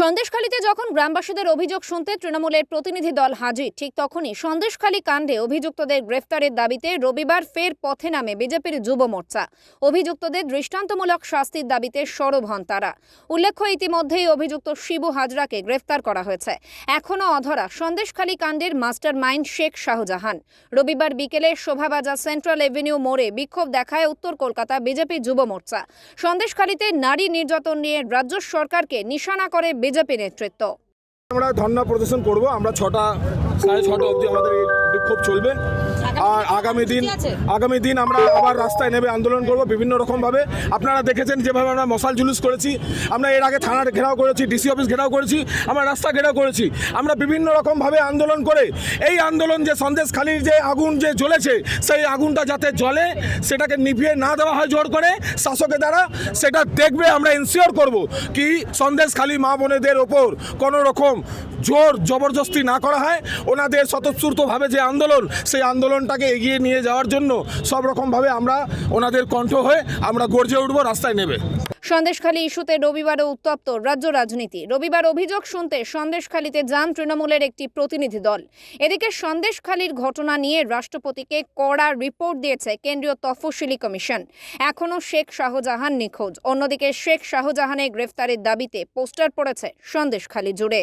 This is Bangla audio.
সন্দেশখালীতে যখন গ্রামবাসীদের অভিযোগ শুনতে তৃণমূলের প্রতিনিধি দল হাজির, ঠিক তখনই সন্দেশখালী কাণ্ডে অভিযুক্তদের গ্রেফতারের দাবিতে রবিবার ফের পথে নামে বিজেপির যুব মোর্চা। অভিযুক্তদের দৃষ্টান্তমূলক শাস্তির দাবিতে সরব হন তারা। উল্লেখ্য, ইতিমধ্যেই অভিযুক্ত শিবু হাজরাকে গ্রেফতার করা হয়েছে। এখনও অধরা সন্দেশখালী কাণ্ডের মাস্টার মাইন্ড শেখ শাহজাহান। রবিবার বিকেলে শোভাবাজার সেন্ট্রাল এভিনিউ মোড়ে বিক্ষোভ দেখায় উত্তর কলকাতা বিজেপি যুব মোর্চা। সন্দেশখালীতে নারী নির্যাতন নিয়ে রাজ্য সরকারকে নিশানা করে ဘေးချက်ပင်နဲ့တွေ့တော့ আমরা ধর্ণা প্রদর্শন করব। আমরা ছটা সাড়ে ছটা অবধি আমাদের এই বিক্ষোভ চলবে। আর আগামী দিন আগামী দিন আমরা আবার রাস্তায় নেমে আন্দোলন করব বিভিন্ন রকমভাবে। আপনারা দেখেছেন যেভাবে আমরা মশাল জুলুস করেছি। আমরা এর আগে থানার ঘেরাও করেছি ডিসি অফিস ঘেরাও করেছি আমরা রাস্তা ঘেরাও করেছি। আমরা বিভিন্ন রকমভাবে আন্দোলন করে এই আন্দোলন যে সন্দেশখালির যে আগুন যে জ্বলেছে সেই আগুনটা যাতে জ্বলে সেটাকে নিভিয়ে না দেওয়া হয় জোর করে শাসকের দ্বারা সেটা দেখবে আমরা ইনসিওর করব কি সন্দেশখালী মা বোনেদের ওপর কোনো রকম জোর জবরদস্তি না করা হয়। ওনাদের স্বতঃস্ফূর্তভাবে যে আন্দোলন, সেই আন্দোলনটাকে এগিয়ে নিয়ে যাওয়ার জন্য সব রকমভাবে আমরা ওনাদের কণ্ঠ হয়ে আমরা গর্জে উঠবো, রাস্তায় নেবে। সন্দেশখালী ইস্যুতে রবিবারও উত্তপ্ত রাজ্য রাজনীতি। রবিবার অভিযোগ শুনতে সন্দেশখালীতে যান তৃণমূলের একটি প্রতিনিধি দল। এদিকে সন্দেশখালীর ঘটনা নিয়ে রাষ্ট্রপতিকে কড়া রিপোর্ট দিয়েছে কেন্দ্রীয় তফসিলি কমিশন। এখনও শেখ শাহজাহান নিখোঁজ। অন্যদিকে শেখ শাহজাহানের গ্রেফতারের দাবিতে পোস্টার পড়েছে সন্দেশখালী জুড়ে।